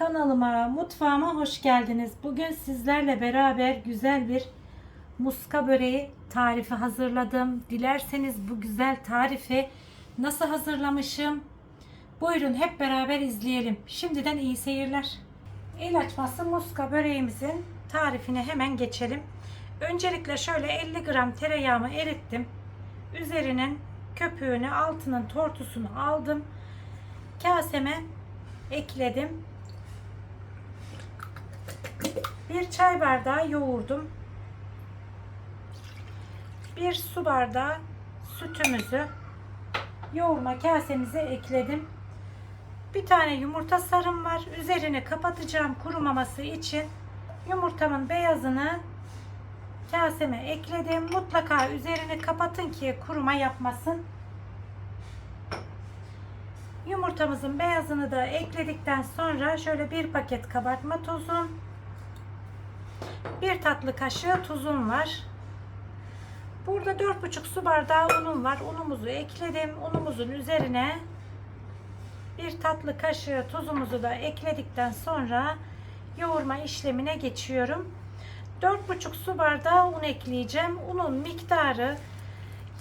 Kanalıma, mutfağıma hoş geldiniz. Bugün sizlerle beraber güzel bir muska böreği tarifi hazırladım. Dilerseniz bu güzel tarifi nasıl hazırlamışım? Buyurun hep beraber izleyelim. Şimdiden iyi seyirler. El açması muska böreğimizin tarifine hemen geçelim. Öncelikle şöyle 50 gram tereyağımı erittim. Üzerinin köpüğünü, altının tortusunu aldım. Kaseme ekledim. Bir çay bardağı yoğurdum. Bir su bardağı sütümüzü yoğurma kasemize ekledim. Bir tane yumurta sarım var. Üzerini kapatacağım kurumaması için. Yumurtamın beyazını kaseme ekledim. Mutlaka üzerini kapatın ki kuruma yapmasın. Yumurtamızın beyazını da ekledikten sonra şöyle bir paket kabartma tozu, bir tatlı kaşığı tuzum var. Burada 4,5 su bardağı unum var. Unumuzu ekledim. Unumuzun üzerine bir tatlı kaşığı tuzumuzu da ekledikten sonra yoğurma işlemine geçiyorum. 4,5 su bardağı un ekleyeceğim. Unun miktarı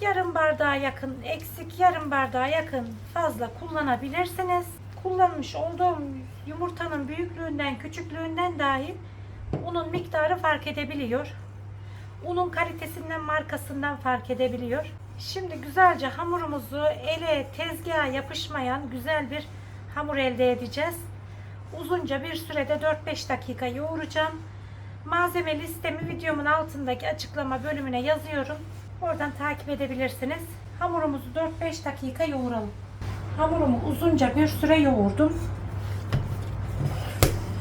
yarım bardağa yakın eksik, yarım bardağa yakın fazla kullanabilirsiniz. Kullanmış olduğum yumurtanın büyüklüğünden, küçüklüğünden dahil unun miktarı fark edebiliyor. Unun kalitesinden, markasından fark edebiliyor. Şimdi güzelce hamurumuzu ele, tezgaha yapışmayan güzel bir hamur elde edeceğiz. Uzunca bir sürede 4-5 dakika yoğuracağım. Malzeme listemi videomun altındaki açıklama bölümüne yazıyorum. Oradan takip edebilirsiniz. Hamurumuzu 4-5 dakika yoğuralım. Hamurumu uzunca bir süre yoğurdum.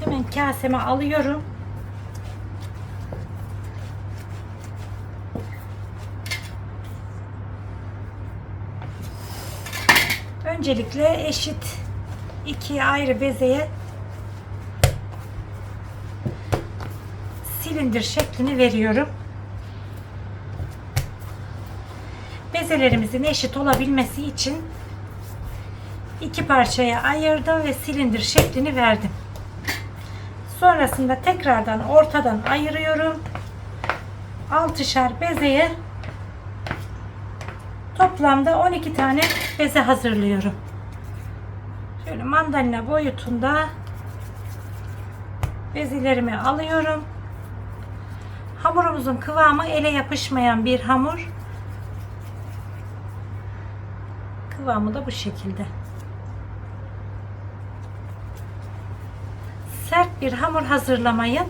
Hemen kaseme alıyorum. Öncelikle eşit iki ayrı bezeye silindir şeklini veriyorum. Bezelerimizin eşit olabilmesi için iki parçaya ayırdım ve silindir şeklini verdim. Sonrasında tekrardan ortadan ayırıyorum. Altışar bezeye toplamda 12 tane beze hazırlıyorum. Şöyle mandalina boyutunda bezelerimi alıyorum. Hamurumuzun kıvamı ele yapışmayan bir hamur. Kıvamı da bu şekilde. Sert bir hamur hazırlamayın.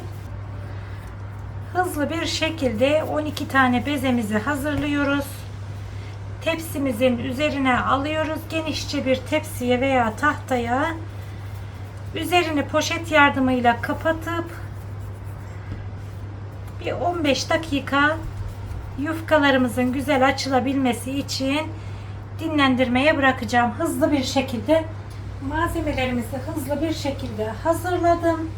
Hızlı bir şekilde 12 tane bezemizi hazırlıyoruz. Tepsimizin üzerine alıyoruz. Genişçe bir tepsiye veya tahtaya üzerini poşet yardımıyla kapatıp bir 15 dakika yufkalarımızın güzel açılabilmesi için dinlendirmeye bırakacağım. Hızlı bir şekilde malzemelerimizi hızlı bir şekilde hazırladım.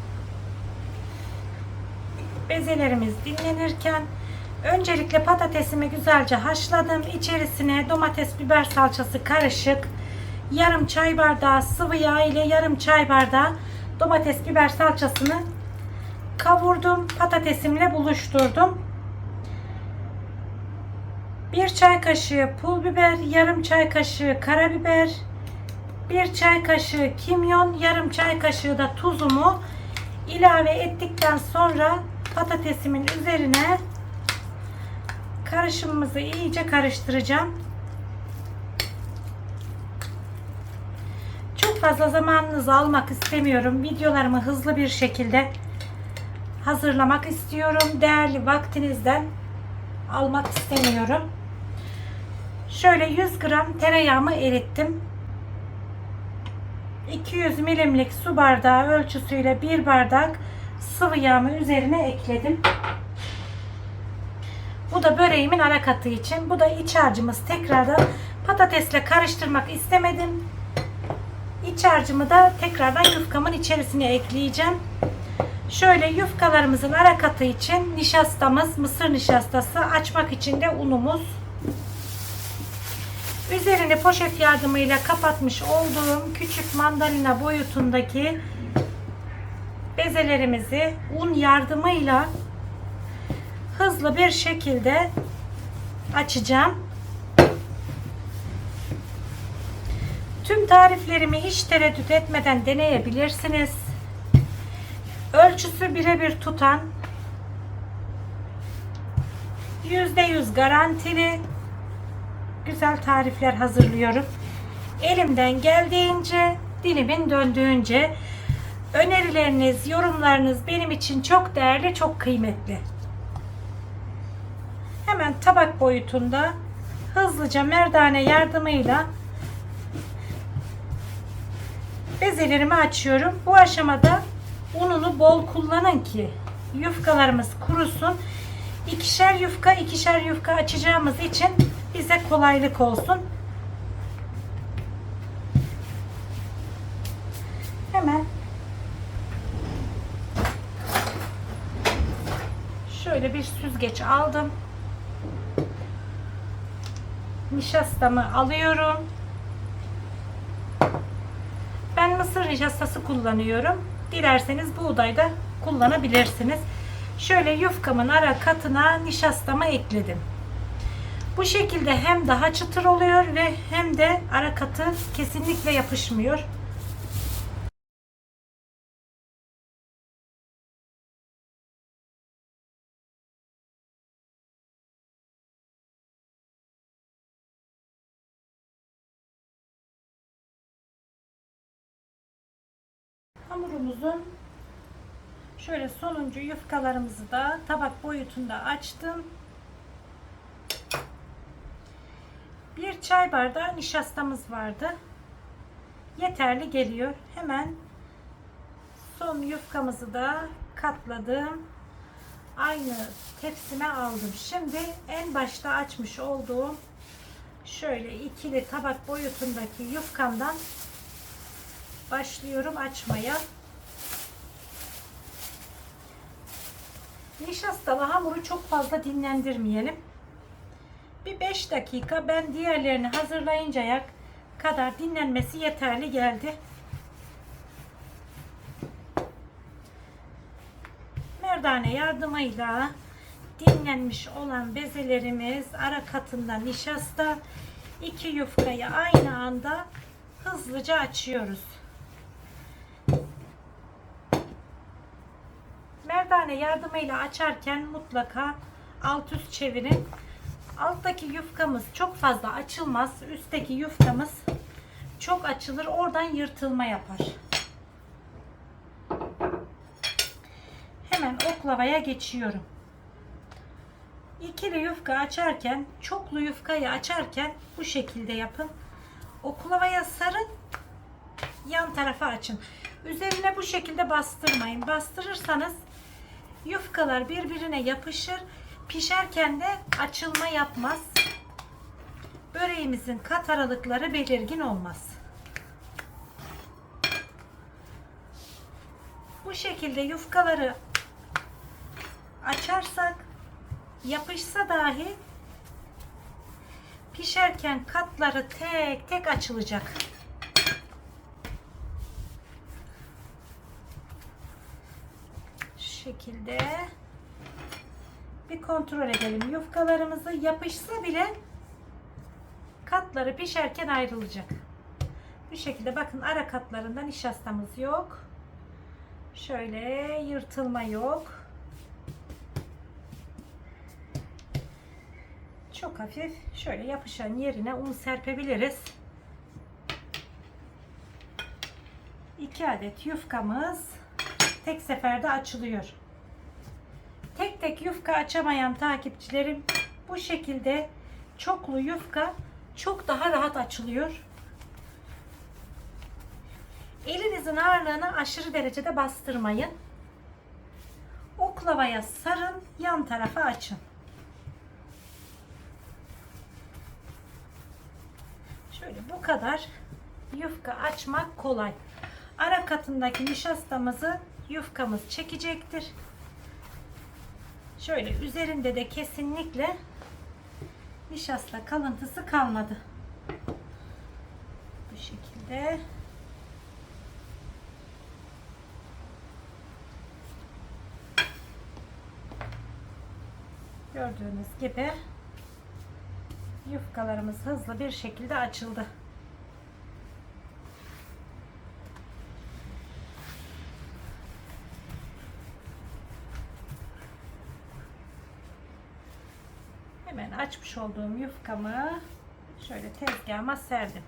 Bezelerimiz dinlenirken öncelikle patatesimi güzelce haşladım. İçerisine domates, biber salçası karışık yarım çay bardağı sıvı yağ ile yarım çay bardağı domates, biber salçasını kavurdum. Patatesimle buluşturdum. Bir çay kaşığı pul biber, yarım çay kaşığı karabiber, bir çay kaşığı kimyon, yarım çay kaşığı da tuzumu ilave ettikten sonra patatesimin üzerine karışımımızı iyice karıştıracağım. Çok fazla zamanınızı almak istemiyorum. Videolarımı hızlı bir şekilde hazırlamak istiyorum. Değerli vaktinizden almak istemiyorum. Şöyle 100 gram tereyağımı erittim. 200 milimlik su bardağı ölçüsüyle bir bardak sıvı yağımı üzerine ekledim. Bu da böreğimin ara katı için. Bu da iç harcımız. Tekrardan patatesle karıştırmak istemedim. İç harcımı da tekrardan yufkamın içerisine ekleyeceğim. Şöyle yufkalarımızın ara katı için nişastamız, mısır nişastası, açmak için de unumuz. Üzerini poşet yardımıyla kapatmış olduğum küçük mandalina boyutundaki bezelerimizi un yardımıyla hızlı bir şekilde açacağım. Tüm tariflerimi hiç tereddüt etmeden deneyebilirsiniz. Ölçüsü birebir tutan %100 garantili güzel tarifler hazırlıyorum. Elimden geldiğince, dilimin döndüğünce önerileriniz, yorumlarınız benim için çok değerli, çok kıymetli. Hemen tabak boyutunda hızlıca merdane yardımıyla bezelerimi açıyorum. Bu aşamada ununu bol kullanın ki yufkalarımız kurusun. İkişer yufka ikişer yufka açacağımız için bize kolaylık olsun. Hemen şöyle bir süzgeç aldım. Nişastamı alıyorum. Ben mısır nişastası kullanıyorum. Dilerseniz buğday da kullanabilirsiniz. Şöyle yufkamın ara katına nişastamı ekledim. Bu şekilde hem daha çıtır oluyor ve hem de ara katı kesinlikle yapışmıyor. Şöyle sonuncu yufkalarımızı da tabak boyutunda açtım. Bir çay bardağı nişastamız vardı. Yeterli geliyor. Hemen son yufkamızı da katladım. Aynı tepsime aldım. Şimdi en başta açmış olduğum şöyle ikili tabak boyutundaki yufkamdan başlıyorum açmaya. Nişastalı hamuru çok fazla dinlendirmeyelim. Bir 5 dakika ben diğerlerini hazırlayıncaya kadar dinlenmesi yeterli geldi. Merdane yardımıyla dinlenmiş olan bezelerimiz ara katında nişasta iki yufkayı aynı anda hızlıca açıyoruz. Merdane yardımıyla açarken mutlaka alt üst çevirin. Alttaki yufkamız çok fazla açılmaz. Üstteki yufkamız çok açılır. Oradan yırtılma yapar. Hemen oklavaya geçiyorum. İkili yufka açarken, çoklu yufkayı açarken bu şekilde yapın. Oklavaya sarın. Yan tarafa açın. Üzerine bu şekilde bastırmayın. Bastırırsanız yufkalar birbirine yapışır. Pişerken de açılma yapmaz. Böreğimizin kat aralıkları belirgin olmaz. Bu şekilde yufkaları açarsak yapışsa dahi pişerken katları tek tek açılacak. Şekilde bir kontrol edelim. Yufkalarımızı yapışsa bile katları pişerken ayrılacak. Bu şekilde bakın ara katlarında nişastamız yok. Şöyle yırtılma yok. Çok hafif şöyle yapışan yerine un serpebiliriz. 2 adet yufkamız tek seferde açılıyor. Tek tek yufka açamayan takipçilerim bu şekilde çoklu yufka çok daha rahat açılıyor. Elinizin ağırlığını aşırı derecede bastırmayın. Oklavaya sarın, yan tarafa açın. Şöyle bu kadar yufka açmak kolay. Ara katındaki nişastamızı yufkamız çekecektir. Şöyle üzerinde de kesinlikle nişasta kalıntısı kalmadı. Bu şekilde. Gördüğünüz gibi yufkalarımız hızlı bir şekilde açıldı. Açmış olduğum yufkamı şöyle tezgahıma serdim.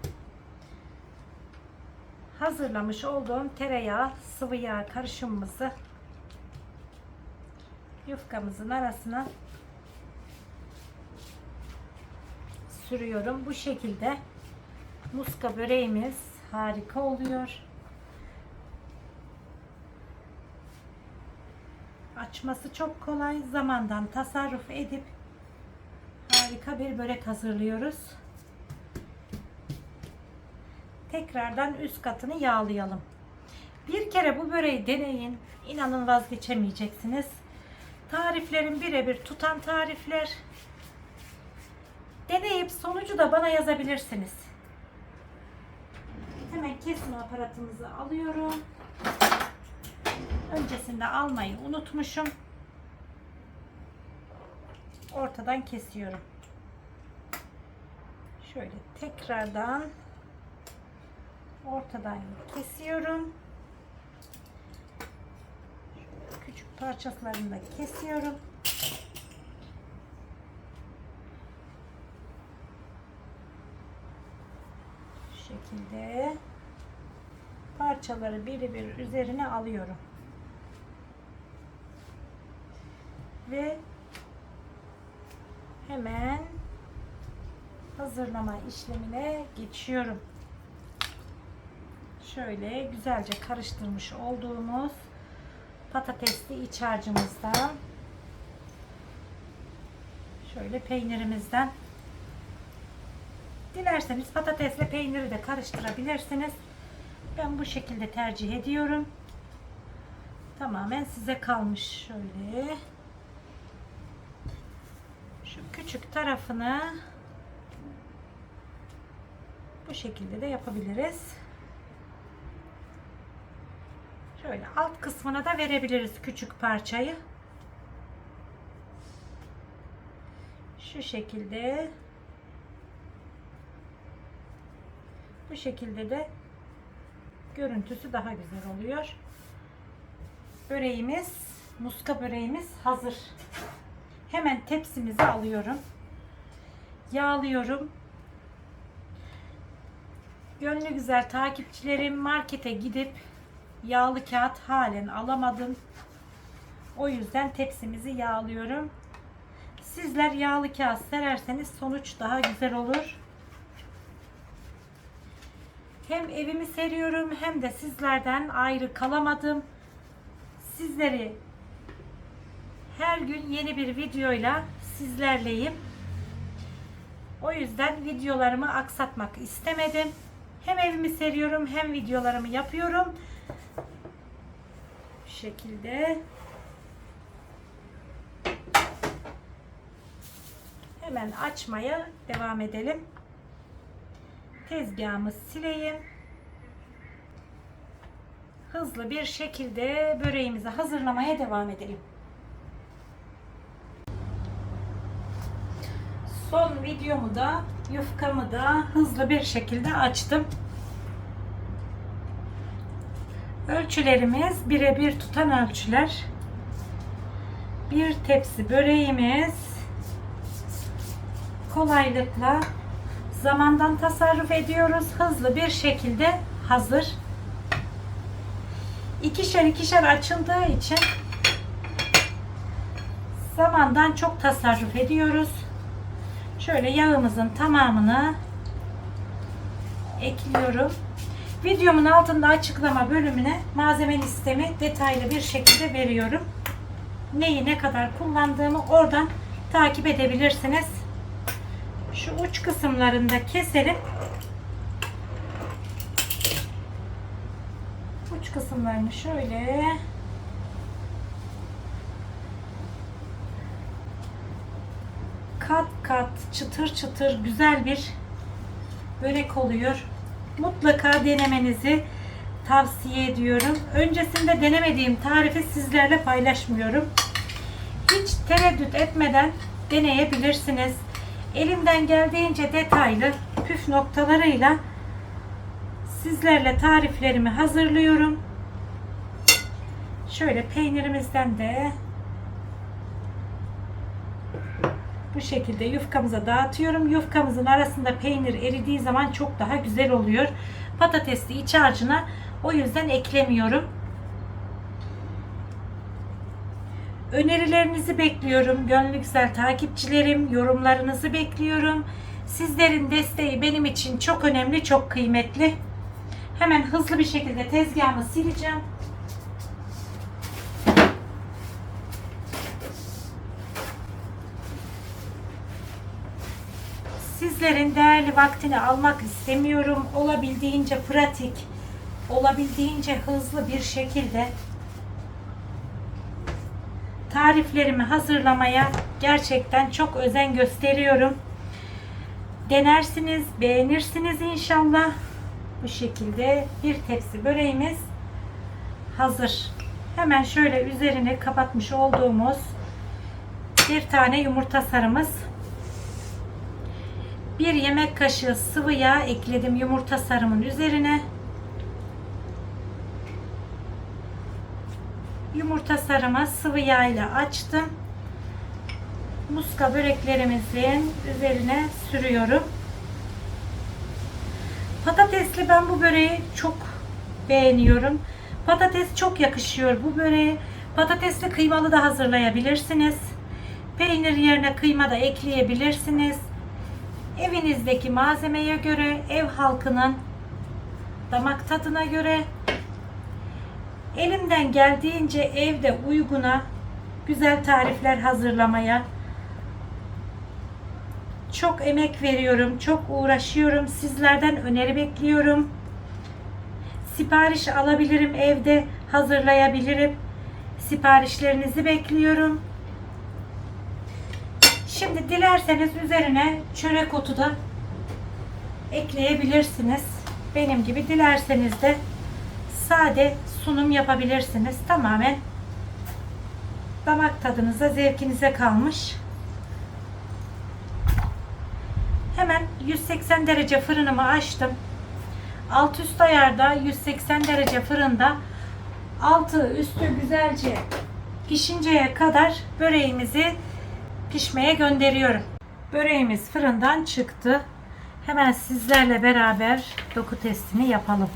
Hazırlamış olduğum tereyağı, sıvı yağ karışımımızı yufkamızın arasına sürüyorum. Bu şekilde muska böreğimiz harika oluyor. Açması çok kolay. Zamandan tasarruf edip harika bir börek hazırlıyoruz. Tekrardan üst katını yağlayalım. Bir kere bu böreği deneyin. İnanın vazgeçemeyeceksiniz. Tariflerin birebir tutan tarifler. Deneyip sonucu da bana yazabilirsiniz. Hemen kesme aparatımızı alıyorum. Öncesinde almayı unutmuşum. Ortadan kesiyorum. Şöyle tekrardan ortadan kesiyorum. Şöyle küçük parçalarını da kesiyorum. Şu şekilde parçaları biri bir üzerine alıyorum. Ve hemen hazırlama işlemine geçiyorum. Şöyle güzelce karıştırmış olduğumuz patatesli iç harcımızdan şöyle peynirimizden dilerseniz patatesle peyniri de karıştırabilirsiniz. Ben bu şekilde tercih ediyorum. Tamamen size kalmış şöyle. Şu küçük tarafını bu şekilde de yapabiliriz. Şöyle alt kısmına da verebiliriz küçük parçayı. Şu şekilde. Bu şekilde de görüntüsü daha güzel oluyor. Böreğimiz, muska böreğimiz hazır. Hemen tepsimizi alıyorum. Yağlıyorum. Gönlü güzel takipçilerim markete gidip yağlı kağıt halen alamadım. O yüzden tepsimizi yağlıyorum. Sizler yağlı kağıt sererseniz sonuç daha güzel olur. Hem evimi seriyorum hem de sizlerden ayrı kalamadım. Sizleri her gün yeni bir videoyla sizlerleyim. O yüzden videolarımı aksatmak istemedim. Hem evimi seriyorum hem videolarımı yapıyorum. Bu şekilde. Hemen açmaya devam edelim. Tezgahımı sileyim. Hızlı bir şekilde böreğimizi hazırlamaya devam edelim. Son videomu da yufkamı da hızlı bir şekilde açtım. Ölçülerimiz birebir tutan ölçüler. Bir tepsi böreğimiz kolaylıkla zamandan tasarruf ediyoruz. Hızlı bir şekilde hazır. İkişer ikişer açıldığı için zamandan çok tasarruf ediyoruz. Şöyle yağımızın tamamını ekliyorum. Videomun altında açıklama bölümüne malzeme listemi detaylı bir şekilde veriyorum. Neyi ne kadar kullandığımı oradan takip edebilirsiniz. Şu uç kısımlarında keselim. Uç kısımlarını şöyle kat kat çıtır çıtır güzel bir börek oluyor. Mutlaka denemenizi tavsiye ediyorum. Öncesinde denemediğim tarifi sizlerle paylaşmıyorum. Hiç tereddüt etmeden deneyebilirsiniz. Elimden geldiğince detaylı püf noktalarıyla sizlerle tariflerimi hazırlıyorum. Şöyle peynirimizden de bu şekilde yufkamıza dağıtıyorum. Yufkamızın arasında peynir eridiği zaman çok daha güzel oluyor. Patatesli iç harcına o yüzden eklemiyorum. Önerilerinizi bekliyorum. Gönlü güzel takipçilerim. Yorumlarınızı bekliyorum. Sizlerin desteği benim için çok önemli, çok kıymetli. Hemen hızlı bir şekilde tezgahımı sileceğim. Sizlerin değerli vaktini almak istemiyorum. Olabildiğince pratik, olabildiğince hızlı bir şekilde tariflerimi hazırlamaya gerçekten çok özen gösteriyorum. Denersiniz, beğenirsiniz inşallah. Bu şekilde bir tepsi böreğimiz hazır. Hemen şöyle üzerine kapatmış olduğumuz bir tane yumurta sarımız. Bir yemek kaşığı sıvı yağ ekledim yumurta sarımın üzerine. Yumurta sarımı sıvı yağ ile açtım. Muska böreklerimizin üzerine sürüyorum. Patatesli ben bu böreği çok beğeniyorum. Patates çok yakışıyor bu böreğe. Patatesli kıymalı da hazırlayabilirsiniz. Peynir yerine kıyma da ekleyebilirsiniz. Evinizdeki malzemeye göre, ev halkının damak tadına göre elimden geldiğince evde uyguna güzel tarifler hazırlamaya çok emek veriyorum, çok uğraşıyorum. Sizlerden öneri bekliyorum. Sipariş alabilirim evde, hazırlayabilirim. Siparişlerinizi bekliyorum. Şimdi dilerseniz üzerine çörek otu da ekleyebilirsiniz. Benim gibi dilerseniz de sade sunum yapabilirsiniz. Tamamen damak tadınıza, zevkinize kalmış. Hemen 180 derece fırınımı açtım. Alt üst ayarda 180 derece fırında altı üstü güzelce pişinceye kadar böreğimizi pişmeye gönderiyorum. Böreğimiz fırından çıktı. Hemen sizlerle beraber doku testini yapalım.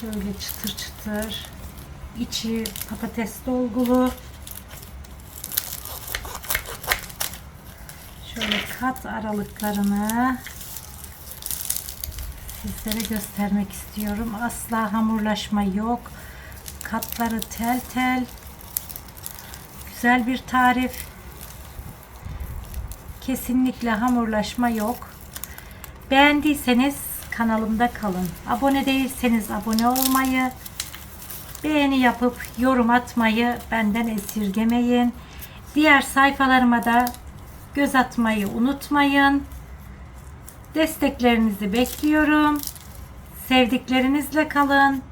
Şöyle çıtır çıtır. içi patates dolgulu. Şöyle kat aralıklarını sizlere göstermek istiyorum. Asla hamurlaşma yok. Katları tel tel. Güzel bir tarif. Kesinlikle hamurlaşma yok. Beğendiyseniz kanalımda kalın. Abone değilseniz abone olmayı, beğeni yapıp yorum atmayı benden esirgemeyin. Diğer sayfalarıma da göz atmayı unutmayın. Desteklerinizi bekliyorum. Sevdiklerinizle kalın.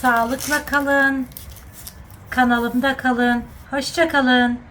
Sağlıkla kalın. Kanalımda kalın. Hoşça kalın.